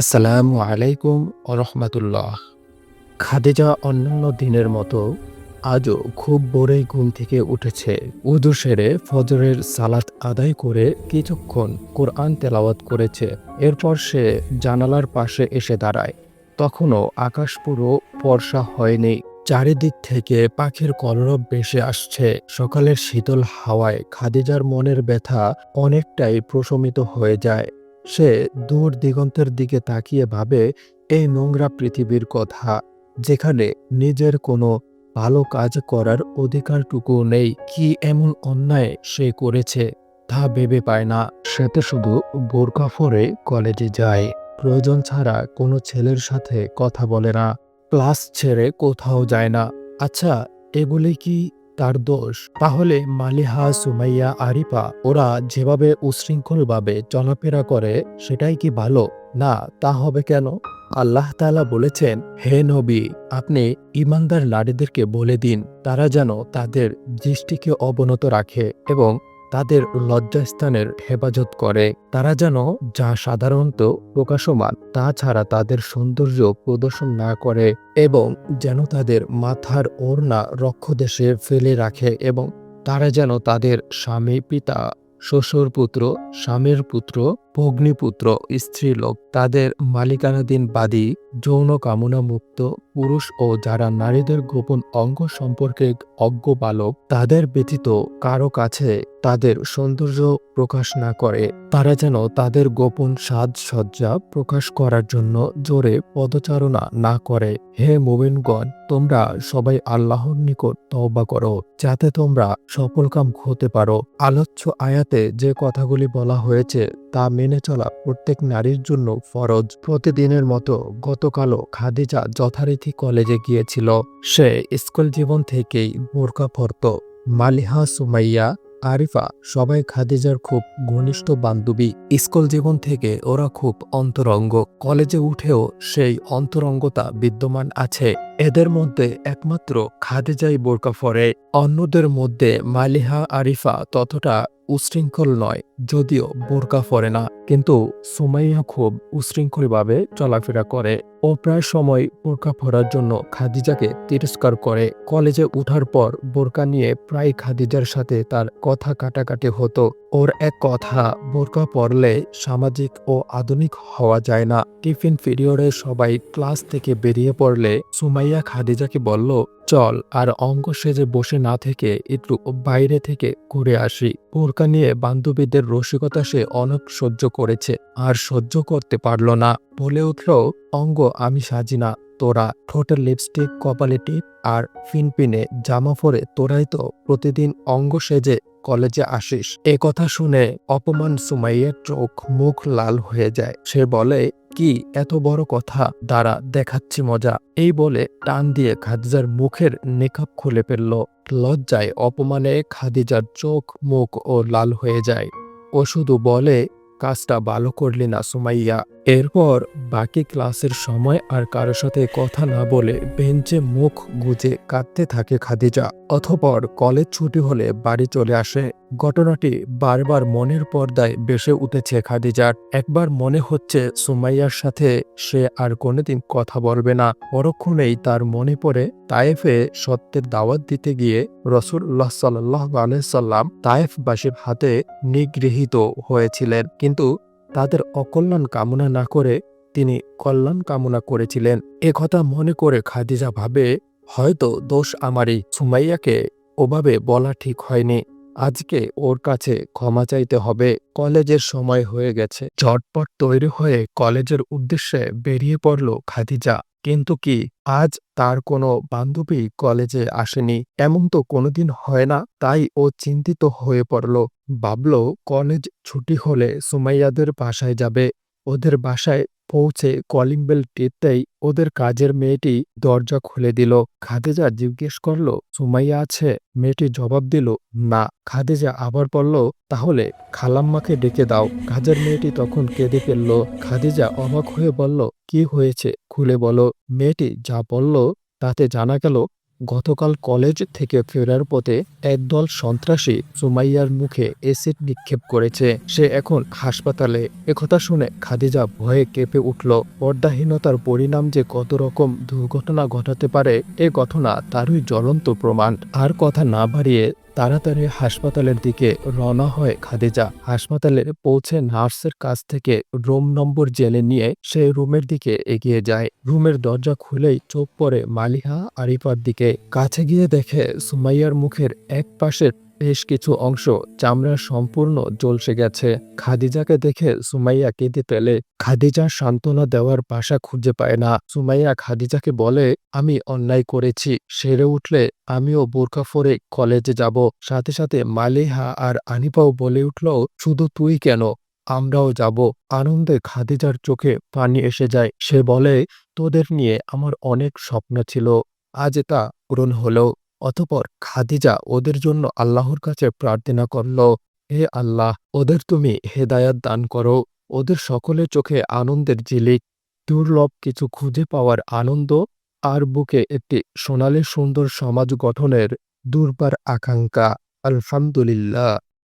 আসসালামু আলাইকুম রহমতুল্লাহ। খাদিজা অন্যান্য দিনের মতো আজও খুব ভোরেই ঘুম থেকে উঠেছে। উদু সেরে ফজরের সালাত আদায় করে কিছুক্ষণ কোরআন তেলাওয়াত করেছে। এরপর সে জানালার পাশে এসে দাঁড়ায়। তখনও আকাশ পুরো ফর্সা হয়নি। চারিদিক থেকে পাখির কলরব ভেসে আসছে। সকালের শীতল হাওয়ায় খাদিজার মনের ব্যথা অনেকটাই প্রশমিত হয়ে যায়। সে দূর দিগন্তের দিকে তাকিয়ে ভাবে, এই নোংরা পৃথিবীর কথা, যেখানে নিজের কোনো ভালো কাজ করার অধিকারটুকু নেই, কি এমন অন্যায় সে করেছে, তা ভেবে পায় না। সে তো শুধু বোরকা পরে কলেজে যায়। প্রয়োজন ছাড়া কোনো ছেলের সাথে কথা বলে না। ক্লাস ছেড়ে কোথাও যায় না। আচ্ছা এগুলি কি তার দোষ। তাহলে মালিহা, সুমাইয়া, আরিফা, ওরা যেভাবে উশৃঙ্খলভাবে চলাফেরা করে, সেটাই কি ভালো? না, তা হবে কেন? আল্লাহ তালা বলেছেন, হে নবী, আপনি ইমানদার নারীদেরকে বলে দিন, তারা যেন তাদের দৃষ্টিকে অবনত রাখে এবং তাদের লজ্জাস্থানের হেফাজত করে। তারা যেন যা সাধারণত প্রকাশমান, তা ছাড়া তাদের সৌন্দর্য প্রদর্শন না করে এবং যেন তাদের মাথার ওড়না রক্ষদেশে ফেলে রাখে এবং তারা যেন তাদের স্বামী পিতা শ্বশুর পুত্র স্বামীর পুত্র ভগ্নিপুত্র, স্ত্রীলোক, তাদের মালিকানাধীন বাদী, যৌন কামনা মুক্ত পুরুষ ও যারা নারীদের গোপন অঙ্গ সম্পর্কে অজ্ঞ বালক, তাদের ব্যতীত কারও কাছে তাদের সৌন্দর্য প্রকাশ না করে, তারা যেন তাদের গোপন সাজসজ্জা প্রকাশ করার জন্য জোরে পদচারণা না করে। হে মোমিনগণ, তোমরা সবাই আল্লাহর নিকট তওবা করো, যাতে তোমরা সফলকাম হতে পারো। আলোচ্য আয়াতে যে কথাগুলি বলা হয়েছে তা মেনে চলা প্রত্যেক নারীর জন্য ফরজ। প্রতিদিনের মতো গতকালও খাদিজা যথারীতি কলেজে গিয়েছিল। সে স্কুল জীবন থেকেই বোরকা পরত। মালিহা, সুমাইয়া, আরিফা সবাই খাদিজার খুব ঘনিষ্ঠ বান্ধবী। স্কুল জীবন থেকে ওরা খুব অন্তরঙ্গ। কলেজে উঠেও সেই অন্তরঙ্গতা বিদ্যমান আছে। এদের মধ্যে একমাত্র খাদিজাই বোরকা পরে, অন্যদের মধ্যে মালিহা আরিফা ততটা উশৃঙ্খল নয়, যদিও বোরকা পরে না। কিন্তু সুমাইয়া খুব উশৃঙ্খলভাবে চলাফেরা করে ও প্রায় সময় বোরকা পরার জন্য খাদিজাকে তিরস্কার করে। কলেজে উঠার পর বোরকা নিয়ে প্রায় খাদিজার সাথে তার কথা কাটাকাটি হতো। ওর এক কথা, বোরকা পরলে সামাজিক ও আধুনিক হওয়া যায় না। টিফিন পিরিয়ডে সবাই ক্লাস থেকে বেরিয়ে পড়লে সুমাইয়া খাদিজাকে বলল, চল, আর অঙ্গ সেজে বসে না থেকে একটু বাইরে থেকে ঘুরে আসি। বোরকা নিয়ে বান্ধবীদের রসিকতা সে অনেক সহ্য করেছে, আর সহ্য করতে পারল না। বলে উঠল, অঙ্গ, আমি সাজি না তোরা ঠোঁটের লিপস্টিক কপালে টিপ আর ফিনপিনে জামা পরে তোরাই তো প্রতিদিন অঙ্গ সেজে কলেজে আসিস। এ কথা শুনে অপমান সুমাইয়ের চোখ মুখ লাল হয়ে যায়। সে বলে, কি এত বড় কথা? দ্বারা দেখাচ্ছি মজা। এই বলে টান দিয়ে খাদিজার মুখের নেকাব খুলে ফেলল। লজ্জায় অপমানে খাদিজার চোখ মুখ ও লাল হয়ে যায়। ও শুধু বলে, কাজটা ভালো করলি না সুমাইয়া। এরপর বাকি ক্লাসের সময় আর কারোর সাথে কথা না বলে বেঞ্চে মুখ গুজে কাঁদতে থাকে খাদিজা। অথপর কলেজ ছুটি হলে বাড়ি চলে আসে। ঘটনাটি বারবার মনের পর্দায় বেসে উঠেছে খাদিজার। একবার মনে হচ্ছে সুমাইয়ার সাথে সে আর কোনোদিন কথা বলবে না। পরক্ষণেই তার মনে পড়ে তায়েফে সত্যের দাওয়াত দিতে গিয়ে রসুল্লাহ সাল্লাহ আলহাম তায়েফবাসীর হাতে নিগৃহীত হয়েছিলেন। কিন্তু তাদের অকল্যাণ কামনা না করে তিনি কল্যাণ কামনা করেছিলেন। কথা মনে করে খাদিজা ভাবে, হয়তো দোষ আমারই। সুমাইয়াকে ওভাবে বলা ঠিক হয়নি। আজকে ওর কাছে ক্ষমা চাইতে হবে। কলেজের সময় হয়ে গেছে। ঝটপট তৈরি হয়ে কলেজের উদ্দেশ্যে বেরিয়ে পড়ল খাদিজা। কিন্তু কি, আজ তার কোনো বান্ধবী কলেজে আসেনি। এমন তো কোনোদিন হয় না। তাই ও চিন্তিত হয়ে পড়ল। ভাবল কলেজ ছুটি হলে সুমাইয়াদের বাসায় যাবে। ওদের বাসায় পৌঁছে কলিং বেল টিপতেই ওদের কাজের মেয়েটি দরজা খুলে দিল। খাদিজা জিজ্ঞেস করল, সুমাইয়া আছে? মেয়েটি জবাব দিল, না। খাদেজা আবার বলল, তাহলে খালাম্মাকে ডেকে দাও। কাজের মেয়েটি তখন কেঁদে ফেলল। খাদিজা অবাক হয়ে বলল, কি হয়েছে? খুলে বলো। মেয়েটি যা বলল তাতে জানা গেল গতকাল কলেজ থেকে ফেরার পথে একদল সন্ত্রাসী সুমাইয়ার মুখে এসিড নিক্ষেপ করেছে। সে এখন হাসপাতালে। একথা শুনে খাদিজা ভয়ে কেঁপে উঠল। পর্দাহীনতার পরিণাম যে কত রকম দুর্ঘটনা ঘটাতে পারে, এ ঘটনা তারই জ্বলন্ত প্রমাণ। আর কথা না বাড়িয়ে তাড়াতাড়ি হাসপাতালের দিকে রওনা হয় খাদিজা। হাসপাতালে পৌঁছে নার্সের কাছ থেকে রুম নম্বর জেনে নিয়ে সে রুমের দিকে এগিয়ে যায়। রুমের দরজা খুলেই চোখ পড়ে মালিহা আরিফার দিকে। কাছে গিয়ে দেখে সুমাইয়ার মুখের এক পাশের বেশ কিছু অংশ চামড়া সম্পূর্ণ জলসে গেছে। খাদিজাকে দেখে সুমাইয়া কেঁদে পেলে খাদিজা সান্ত্বনা দেওয়ার ভাষা খুঁজে পায় না। সুমাইয়া খাদিজাকে বলে, আমি অন্যায় করেছি। সেরে উঠলে আমিও বোরকা পরে কলেজে যাব। সাথে সাথে মালিহা আর আনিপাও বলে উঠল, শুধু তুই কেন? আমরাও যাব। আনন্দে খাদিজার চোখে পানি এসে যায়। সে বলে, তোদের নিয়ে আমার অনেক স্বপ্ন ছিল। আজ তা পূরণ হলো। অতপর খাদিজা ওদের জন্য আল্লাহর কাছে প্রার্থনা করল, হে আল্লাহ, ওদের তুমি হেদায়াত দান করো। ওদের সকলের চোখে আনন্দের ঝিলিক। দুর্লভ কিছু খুঁজে পাওয়ার আনন্দ আর বুকে একটি সোনালী সুন্দর সমাজ গঠনের দুর্বার আকাঙ্ক্ষা। আলহামদুলিল্লাহ।